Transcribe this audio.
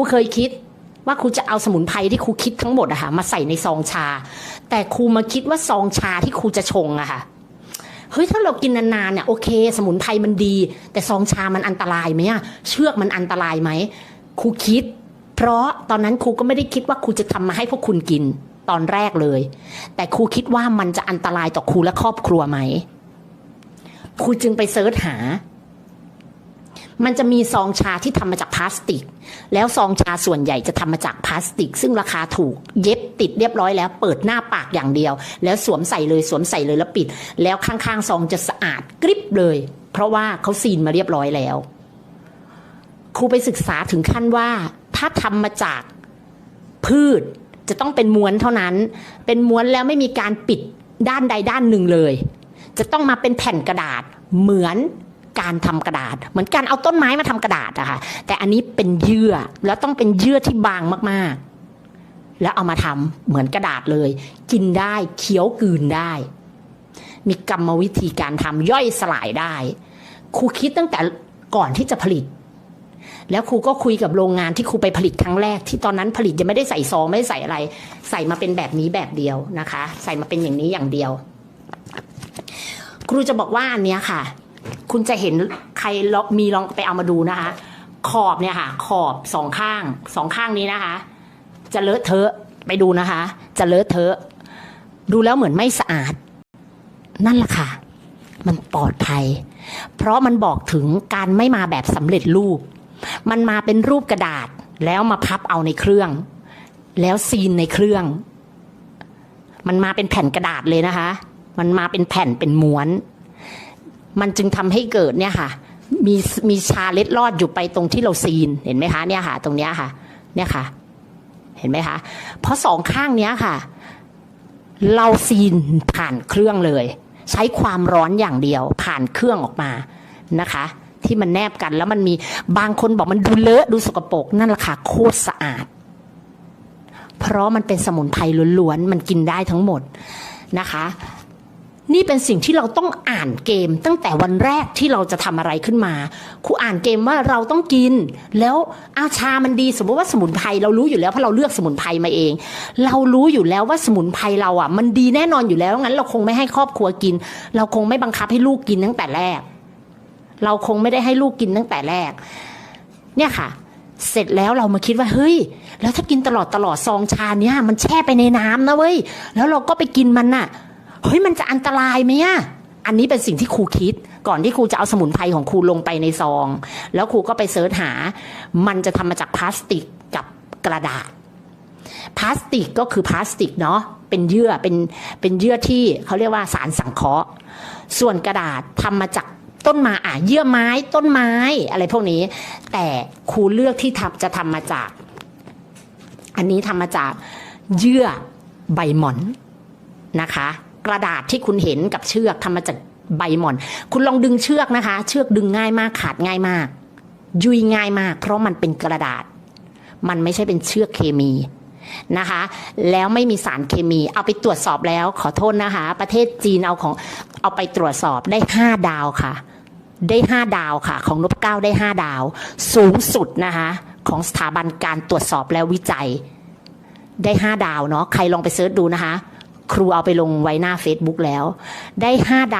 ครูเคยคิดว่าครูจะเอาสมุนไพรที่ครูคิดทั้งหมดอะค่ะมาใส่ในซองชา แต่ครูมาคิดว่าซองชาที่ครูจะชงอะค่ะเฮ้ยถ้าเรากินนานๆเนี่ยโอเค สมุนไพรมันดี แต่ซองชามันอันตรายไหมอะเชือกมันอันตรายไหมครูคิด เพราะตอนนั้นครูก็ไม่ได้คิดว่าครูจะทำมาให้พวกคุณกินตอนแรกเลย แต่ครูคิดว่ามันจะอันตรายต่อครูและครอบครัวไหมครูจึงไปเซิร์ชหา มันจะมีซองชาที่ทำมาจากพลาสติก แล้วซองชาส่วนใหญ่จะทำมาจากพลาสติก ซึ่งราคาถูกเย็บติดเรียบร้อยแล้ว เปิดหน้าปากอย่างเดียว แล้วสวมใส่เลยสวมใส่เลยแล้วปิด แล้วข้างๆซองจะสะอาดกริบเลย เพราะว่าเขาซีนมาเรียบร้อยแล้ว ครูไปศึกษาถึงขั้นว่า ถ้าทำมาจากพืชจะต้องเป็นม้วนเท่านั้น เป็นม้วนแล้วไม่มีการปิดด้านใดด้านหนึ่งเลย จะต้องมาเป็นแผ่นกระดาษเหมือน การทำกระดาษ เหมือนการเอาต้นไม้มาทำกระดาษอะค่ะแต่อันนี้เป็นเยื่อแล้วต้องเป็นเยื่อที่บางมากๆ แล้วเอามาทำเหมือนกระดาษเลย กินได้เคี้ยวกลืนได้ มีกรรมวิธีการทำย่อยสลายได้ ครูคิดตั้งแต่ก่อนที่จะผลิต แล้วครูก็คุยกับโรงงานที่ครูไปผลิตครั้งแรก ที่ตอนนั้นผลิตยังไม่ได้ใส่ซองไม่ได้ใส่อะไร ใส่มาเป็นแบบนี้แบบเดียวนะคะ ใส่มาเป็นอย่างนี้อย่างเดียวครูจะบอกว่าอันเนี้ยค่ะ คุณจะเห็นใครมีลองไปเอามาดูนะคะ ขอบเนี่ยค่ะ ขอบสองข้างสองข้างนี้นะคะ จะเลอะเทอะไปดูนะคะ จะเลอะเทอะ ดูแล้วเหมือนไม่สะอาด นั่นแหละค่ะ มันปลอดภัย เพราะมันบอกถึงการไม่มาแบบสำเร็จรูป มันมาเป็นรูปกระดาษแล้วมาพับเอาในเครื่อง แล้วซีนในเครื่อง มันมาเป็นแผ่นกระดาษเลยนะคะ มันมาเป็นแผ่นเป็นม้วน มันจึงทำให้เกิดเนี่ยค่ะ มีมีชาเล็ดลอดอยู่ไปตรงที่เราซีนเห็นไหมคะเนี่ยค่ะ ตรงเนี้ยค่ะ เนี่ยค่ะ เห็นไหมคะ เพราะสองข้างเนี้ยค่ะ เราซีนผ่านเครื่องเลย ใช้ความร้อนอย่างเดียว ผ่านเครื่องออกมานะคะ ที่มันแนบกันแล้วมันมีบางคนบอกมันดูเลอะดูสกปรกนั่นแหละค่ะโคตรสะอาด เพราะมันเป็นสมุนไพรล้วนๆมันกินได้ทั้งหมดนะคะ นี่เป็นสิ่งที่เราต้องอ่านเกม ตั้งแต่วันแรกที่เราจะทำอะไรขึ้นมาครูอ่านเกมว่าเราต้องกิน แล้วอาชามันดีสมมติว่าสมุนไพรเรารู้อยู่แล้วเพราะเราเลือกสมุนไพรมาเอง เรารู้อยู่แล้วว่าสมุนไพรเราอะ มันดีแน่นอนอยู่แล้วงั้นเราคงไม่ให้ครอบครัวกิน เราคงไม่บังคับให้ลูกกินตั้งแต่แรก เราคงไม่ได้ให้ลูกกินตั้งแต่แรก เนี่ยค่ะเสร็จแล้วเรามาคิดว่าเฮ้ย แล้วถ้ากินตลอดตลอดซองชาเนี้ยมันแช่ไปในน้ำนะเว้ย แล้วเราก็ไปกินมันน่ะ เฮ้ยมันจะอันตรายไหมอะอันนี้เป็นสิ่งที่ครูคิด ก่อนที่ครูจะเอาสมุนไพรของครูลงไปในซอง แล้วครูก็ไปเสิร์ชหา มันจะทำมาจากพลาสติกกับกระดาษพลาสติกก็คือพลาสติกเนาะเป็นเยื่อเป็นเป็นเยื่อที่เขาเรียกว่าสารสังเคราะห์ ส่วนกระดาษทำมาจากต้นไม้อะเยื่อไม้ต้นไม้อะไรพวกนี้ แต่ครูเลือกที่ทำจะทำมาจาก อันนี้ทำมาจากเยื่อใบหม่อนนะคะ กระดาษที่คุณเห็นกับเชือกทำมาจากใบหม่อน คุณลองดึงเชือกนะคะ เชือกดึงง่ายมากขาดง่ายมาก ยุยง่ายมาก เพราะมันเป็นกระดาษ มันไม่ใช่เป็นเชือกเคมีนะคะ แล้วไม่มีสารเคมี เอาไปตรวจสอบแล้วขอโทษนะคะ ประเทศจีนเอาของเอาไปตรวจสอบได้ห้าดาวค่ะ ได้ห้าดาวค่ะ ของนบเก้าได้ห้าดาว สูงสุดนะคะ ของสถาบันการตรวจสอบและวิจัยได้ห้าดาวเนาะใครลองไปเสิร์ชดูนะคะ ครูเอาไปลงไว้หน้า Facebook แล้ว ได้ห้าดาว